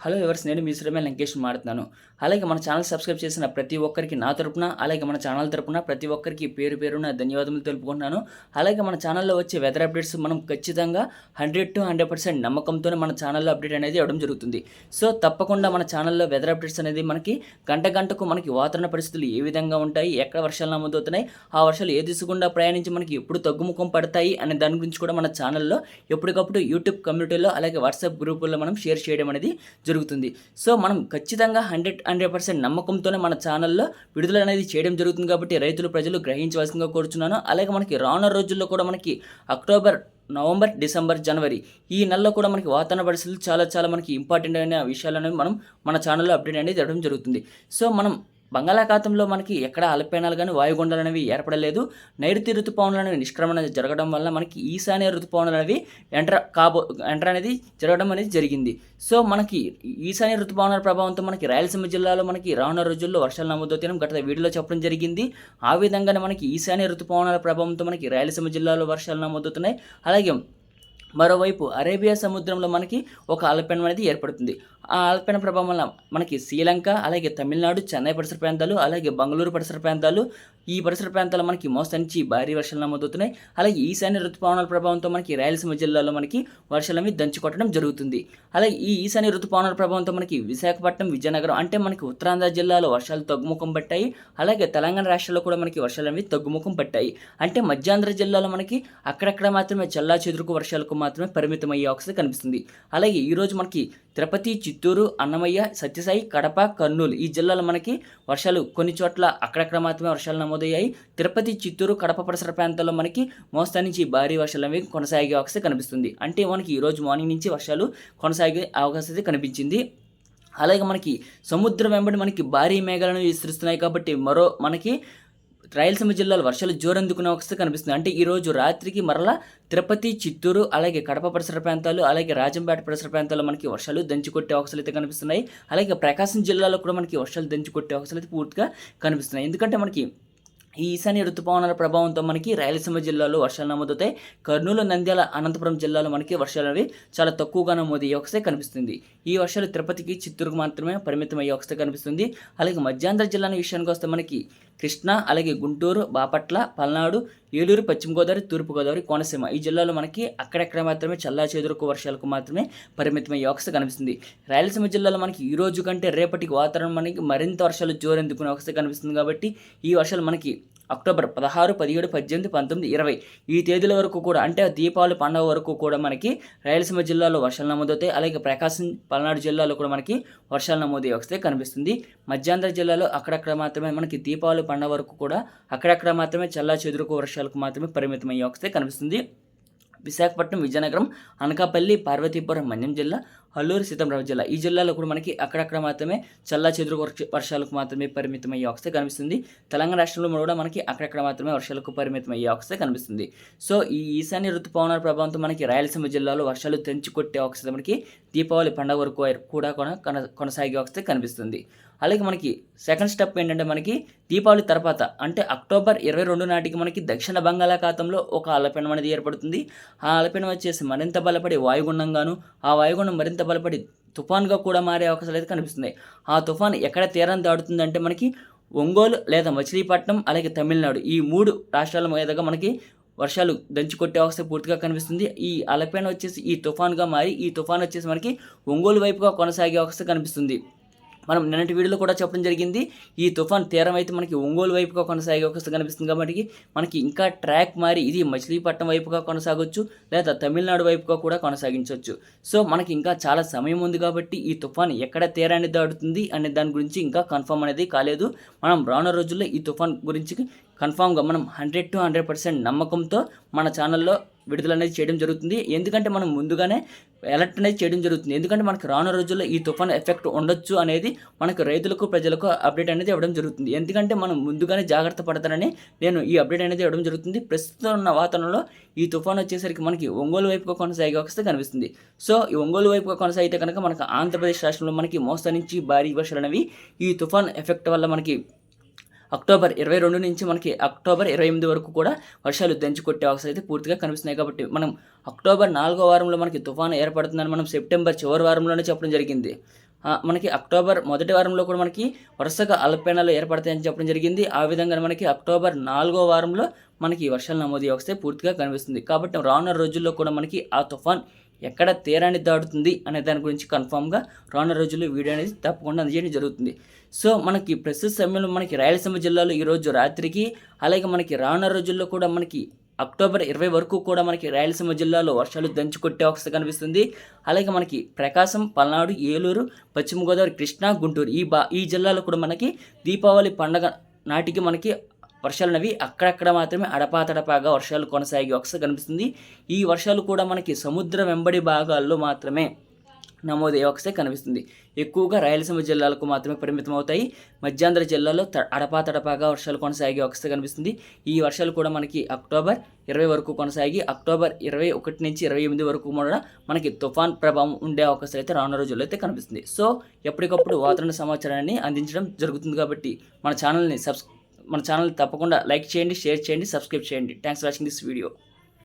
Hello ఎవర్స్ నేను మీ శ్రమే లంకేష్ మాడుతున్నాను అలాగే మన ఛానల్ సబ్స్క్రైబ్ చేసిన ప్రతి ఒక్కరికి నా తరపున అలాగే మన ఛానల్ తరపున ప్రతి ఒక్కరికి పేరు పేరున ధన్యవాదములు తెలుపుకుంటున్నాను. అలాగే మన ఛానల్లో వచ్చే వెదర్ అప్డేట్స్ మనం ఖచ్చితంగా హండ్రెడ్ టు హండ్రెడ్ పర్సెంట్ నమ్మకంతోనే మన ఛానల్లో అప్డేట్ అనేది ఇవ్వడం జరుగుతుంది. సో తప్పకుండా మన ఛానల్లో వెదర్ అప్డేట్స్ అనేది మనకి గంట గంటకు మనకి వాతావరణ పరిస్థితులు ఏ విధంగా ఉంటాయి ఎక్కడ వర్షాలు నమోదవుతున్నాయి ఆ వర్షాలు ఏ దిశకుండా ప్రయాణించి మనకి ఎప్పుడు తగ్గుముఖం పడతాయి అనే దాని గురించి కూడా మన ఛానల్లో ఎప్పటికప్పుడు యూట్యూబ్ కమ్యూనిటీలో అలాగే వాట్సాప్ గ్రూపుల్లో మనం షేర్ చేయడం అనేది జరుగుతుంది. సో మనం ఖచ్చితంగా హండ్రెడ్ హండ్రెడ్ పర్సెంట్ నమ్మకంతోనే మన ఛానల్లో విడుదల అనేది చేయడం జరుగుతుంది కాబట్టి రైతులు ప్రజలు గ్రహించవలసిందిగా కోరుచున్నాను. అలాగే మనకి రానున్న రోజుల్లో కూడా మనకి అక్టోబర్ నవంబర్ డిసెంబర్ జనవరి ఈ నెలలో కూడా మనకి వాతావరణ పరిస్థితులు చాలా చాలా మనకి ఇంపార్టెంట్ అయిన విషయాలు అనేవి మనం మన ఛానల్లో అప్డేట్ అనేది ఇవ్వడం జరుగుతుంది. సో మనం బంగాళాఖాతంలో మనకి ఎక్కడ అల్పపీనాలు కానీ వాయుగుండాలు అనేవి ఏర్పడలేదు. నైరుతి ఋతుపవనాలు అనేవి నిష్క్రమణ జరగడం వల్ల మనకి ఈశాన్య ఋతుపవనాలు అనేవి ఎంటర్ కాబో ఎంటర్ అనేది జరగడం అనేది జరిగింది. సో మనకి ఈశాన్య ఋతుపవనాల ప్రభావంతో మనకి రాయలసీమ జిల్లాలో మనకి రానున్న రోజుల్లో వర్షాలు నమోదవుతాయని గత వీడియోలో చెప్పడం జరిగింది. ఆ విధంగానే మనకి ఈశాన్య ఋతుపవనాల ప్రభావంతో మనకి రాయలసీమ జిల్లాలో వర్షాలు నమోదవుతున్నాయి. అలాగే మరోవైపు అరేబియా సముద్రంలో మనకి ఒక అల్పీనం అనేది ఏర్పడుతుంది. ఆ అల్పీన ప్రభావం వల్ల మనకి శ్రీలంక అలాగే తమిళనాడు చెన్నై పరిసర ప్రాంతాలు అలాగే బెంగళూరు పరిసర ప్రాంతాలు ఈ పరిసర ప్రాంతాల్లో మనకి మోస్తరు నుంచి భారీ వర్షాలు నమోదవుతున్నాయి. అలాగే ఈశాన్య ఋతుపవనాల ప్రభావంతో మనకి రాయలసీమ జిల్లాలో మనకి వర్షాలు అనేవి దంచి కొట్టడం జరుగుతుంది. అలాగే ఈ ఈశాన్య ఋతుపవనాల ప్రభావంతో మనకి విశాఖపట్నం విజయనగరం అంటే మనకి ఉత్తరాంధ్ర జిల్లాలో వర్షాలు తగ్గుముఖం పట్టాయి. అలాగే తెలంగాణ రాష్ట్రంలో కూడా మనకి వర్షాలు అనేవి తగ్గుముఖం పట్టాయి. అంటే మధ్యాంధ్ర జిల్లాలో మనకి అక్కడక్కడ మాత్రమే చల్లా చెదురుకు వర్షాలకు మాత్రమే పరిమితం అయ్యే అవకాశం కనిపిస్తుంది. అలాగే ఈరోజు మనకి తిరుపతి చిత్తూరు అన్నమయ్య సత్యసాయి కడప కర్నూలు. ఈ జిల్లాలో మనకి వర్షాలు కొన్ని చోట్ల అక్కడక్కడ మాత్రమే వర్షాలు నమోదయ్యాయి. తిరుపతి చిత్తూరు కడప పరిసర ప్రాంతాల్లో మనకి మోస్తా నుంచి భారీ వర్షాలు అనేవి కొనసాగే అవకాశం కనిపిస్తుంది. అంటే మనకి ఈరోజు మార్నింగ్ నుంచి వర్షాలు కొనసాగే అవకాశం అయితే కనిపించింది. అలాగే మనకి సముద్రం వెంబడి మనకి భారీ మేఘాలను విస్తరిస్తున్నాయి కాబట్టి మరో మనకి రాయలసీమ జిల్లాలో వర్షాలు జోరందుకునే అవకాశం కనిపిస్తుంది. అంటే ఈరోజు రాత్రికి మరలా తిరుపతి చిత్తూరు అలాగే కడప పరిసర ప్రాంతాలు అలాగే రాజంపేట పరిసర ప్రాంతాల్లో మనకి వర్షాలు దంచి కొట్టే అవకాశాలు అయితే కనిపిస్తున్నాయి. అలాగే ప్రకాశం జిల్లాలో కూడా మనకి వర్షాలు దంచి కొట్టే అవకాశాలు అయితే పూర్తిగా కనిపిస్తున్నాయి. ఎందుకంటే మనకి ఈ ఈశాన్య ఋతుపవనాల ప్రభావంతో మనకి రాయలసీమ జిల్లాలో వర్షాలు నమోదవుతాయి. కర్నూలు నంద్యాల అనంతపురం జిల్లాలో మనకి వర్షాలు అనేవి చాలా తక్కువగా నమోదయ్యే ఒకసారి కనిపిస్తుంది. ఈ వర్షాలు తిరుపతికి చిత్తూరుకు మాత్రమే పరిమితం అయ్యే ఒకసారి కనిపిస్తుంది. అలాగే మధ్యాంధ్ర జిల్లా విషయానికి వస్తే మనకి కృష్ణా అలాగే గుంటూరు బాపట్ల పల్నాడు ఏలూరు పశ్చిమ గోదావరి తూర్పు గోదావరి కోనసీమ. ఈ జిల్లాలో మనకి అక్కడక్కడ మాత్రమే చల్లా చెదురుకు వర్షాలకు మాత్రమే పరిమితమయ్యే అవకాశం కనిపిస్తుంది. రాయలసీమ జిల్లాలో మనకి ఈ రోజు కంటే రేపటికి వాతావరణం మనకి మరింత వర్షాలు జోరెందుకునే అవకాశం కనిపిస్తుంది కాబట్టి ఈ వర్షాలు మనకి అక్టోబర్ పదహారు పదిహేడు పద్దెనిమిది పంతొమ్మిది ఇరవై. ఈ తేదీల వరకు కూడా అంటే దీపావళి పండుగ వరకు కూడా మనకి రాయలసీమ జిల్లాలో వర్షాలు నమోదవుతాయి. అలాగే ప్రకాశం పల్నాడు జిల్లాలో కూడా మనకి వర్షాలు నమోదయ్యే వస్తే కనిపిస్తుంది. మధ్యాంధ్ర జిల్లాలో అక్కడక్కడ మాత్రమే మనకి దీపావళి పండుగ వరకు కూడా అక్కడక్కడ మాత్రమే చల్లా చెదురుకు వర్షాలకు మాత్రమే పరిమితం అయ్యే వస్తే కనిపిస్తుంది. విశాఖపట్నం విజయనగరం అనకాపల్లి పార్వతీపురం మన్యం జిల్లా అల్లూరు సీతారామ జిల్లా. ఈ జిల్లాలో కూడా మనకి అక్కడక్కడ మాత్రమే చల్లా చెదురు వర్షాలకు మాత్రమే పరిమితం అయ్యే అవకాశం కనిపిస్తుంది. తెలంగాణ రాష్ట్రంలో కూడా మనకి అక్కడక్కడ మాత్రమే వర్షాలకు పరిమితం అయ్యే అవకాశం కనిపిస్తుంది. సో ఈ ఈశాన్య ఋతుపవనాల ప్రభావంతో మనకి రాయలసీమ జిల్లాలో వర్షాలు తెంచి కొట్టే అవకాశం మనకి దీపావళి పండుగ వరకు కూడా కొన కొనసాగే అవకాశం కనిపిస్తుంది. అలాగే మనకి సెకండ్ స్టెప్ ఏంటంటే మనకి దీపావళి తర్వాత అంటే అక్టోబర్ ఇరవై రెండు నాటికి మనకి దక్షిణ బంగాళాఖాతంలో ఒక అల్పపీడనం అనేది ఏర్పడుతుంది. ఆ అల్పపీడనం వచ్చేసి మరింత బలపడి వాయుగుండంగాను ఆ వాయుగుండం మరింత బలపడి తుఫాన్గా కూడా మారే అవకాశాలు అయితే కనిపిస్తున్నాయి. ఆ తుఫాన్ ఎక్కడ తీరం దాడుతుందంటే మనకి ఒంగోలు లేదా మచిలీపట్నం అలాగే తమిళనాడు. ఈ మూడు రాష్ట్రాల మీదుగా మనకి వర్షాలు దంచి కొట్టే అవకాశం పూర్తిగా కనిపిస్తుంది. ఈ అలపైన వచ్చేసి ఈ తుఫాన్గా మారి ఈ తుఫాన్ వచ్చేసి మనకి ఒంగోలు వైపుగా కొనసాగే అవకాశం కనిపిస్తుంది. మనం నిన్నటి వీడియోలో కూడా చెప్పడం జరిగింది. ఈ తుఫాన్ తీరం అయితే మనకి ఒంగోలు వైపుగా కొనసాగే అవకాశం కనిపిస్తుంది కాబట్టి మనకి ఇంకా ట్రాక్ మారి ఇది మచిలీపట్నం వైపుగా కొనసాగొచ్చు లేదా తమిళనాడు వైపుగా కూడా కొనసాగించవచ్చు సో మనకి ఇంకా చాలా సమయం ఉంది కాబట్టి ఈ తుఫాన్ ఎక్కడ తీరాన్ని దాడుతుంది అనే దాని గురించి ఇంకా కన్ఫర్మ్ అనేది కాలేదు. మనం రానున్న రోజుల్లో ఈ తుఫాన్ గురించి కన్ఫామ్గా మనం హండ్రెడ్ టు హండ్రెడ్ పర్సెంట్ నమ్మకంతో మన ఛానల్లో విడుదల అనేది చేయడం జరుగుతుంది. ఎందుకంటే మనం ముందుగానే అలర్ట్ అనేది చేయడం జరుగుతుంది. ఎందుకంటే మనకి రానున్న రోజుల్లో ఈ తుఫాన్ ఎఫెక్ట్ ఉండొచ్చు అనేది మనకు రైతులకు ప్రజలకు అప్డేట్ అనేది ఇవ్వడం జరుగుతుంది. ఎందుకంటే మనం ముందుగానే జాగ్రత్త పడతానని నేను ఈ అప్డేట్ అనేది ఇవ్వడం జరుగుతుంది. ప్రస్తుతం ఉన్న వాతావరణంలో ఈ తుఫాన్ వచ్చేసరికి మనకి ఒంగోలు వైపుగా కొనసాగే వస్తే కనిపిస్తుంది. సో ఈ ఒంగోలు వైపుగా కొనసాగితే కనుక మనకు ఆంధ్రప్రదేశ్ రాష్ట్రంలో మనకి మోస్తా నుంచి భారీ వర్షాలు అనేవి ఈ తుఫాన్ ఎఫెక్ట్ వల్ల మనకి అక్టోబర్ ఇరవై రెండు నుంచి మనకి అక్టోబర్ ఇరవై ఎనిమిది వరకు కూడా వర్షాలు దంచి కొట్టే అవకాశం అయితే పూర్తిగా కనిపిస్తున్నాయి. కాబట్టి మనం అక్టోబర్ నాలుగో వారంలో మనకి తుఫాను ఏర్పడుతుందని మనం సెప్టెంబర్ చివరి వారంలోనే చెప్పడం జరిగింది. మనకి అక్టోబర్ మొదటి వారంలో కూడా మనకి వరుసగా అల్పపీడనాలు ఏర్పడతాయని చెప్పడం జరిగింది. ఆ విధంగా మనకి అక్టోబర్ నాలుగో వారంలో మనకి వర్షాలు నమోదు వస్తే పూర్తిగా కనిపిస్తుంది. కాబట్టి రానున్న రోజుల్లో కూడా మనకి ఆ తుఫాన్ ఎక్కడ తీరాన్ని దాటుతుంది అనే దాని గురించి కన్ఫామ్గా రానున్న రోజుల్లో వీడియో అనేది తప్పకుండా అందజేయడం జరుగుతుంది. సో మనకి ప్రస్తుత సమయంలో మనకి రాయలసీమ జిల్లాలో ఈరోజు రాత్రికి అలాగే మనకి రానున్న రోజుల్లో కూడా మనకి అక్టోబర్ ఇరవై వరకు కూడా మనకి రాయలసీమ జిల్లాలో వర్షాలు దంచి కొట్టే అవస్థ కనిపిస్తుంది. అలాగే మనకి ప్రకాశం పల్నాడు ఏలూరు పశ్చిమ గోదావరి కృష్ణా గుంటూరు ఈ బా ఈ జిల్లాలో కూడా మనకి దీపావళి పండగ నాటికి మనకి వర్షాలు అనేవి అక్కడక్కడ మాత్రమే అడపాతడపాగా వర్షాలు కొనసాగే అవస్థ కనిపిస్తుంది. ఈ వర్షాలు కూడా మనకి సముద్ర వెంబడి భాగాల్లో మాత్రమే నమోదయ్యే అవకాశం కనిపిస్తుంది. ఎక్కువగా రాయలసీమ జిల్లాలకు మాత్రమే పరిమితం అవుతాయి. మధ్యాంధ్ర జిల్లాలో అడపాతడపాగా వర్షాలు కొనసాగే అవకాశం కనిపిస్తుంది. ఈ వర్షాలు కూడా మనకి అక్టోబర్ ఇరవై వరకు కొనసాగి అక్టోబర్ ఇరవై ఒకటి నుంచి ఇరవై ఎనిమిది వరకు కూడా మనకి తుఫాన్ ప్రభావం ఉండే అవకాశాలు అయితే రానున్న రోజుల్లో అయితే కనిపిస్తుంది. సో ఎప్పటికప్పుడు వాతావరణ సమాచారాన్ని అందించడం జరుగుతుంది కాబట్టి మన ఛానల్ని సబ్స్ మన ఛానల్ తప్పకుండా లైక్ చేయండి షేర్ చేయండి సబ్స్క్రైబ్ చేయండి. Thanks watching this video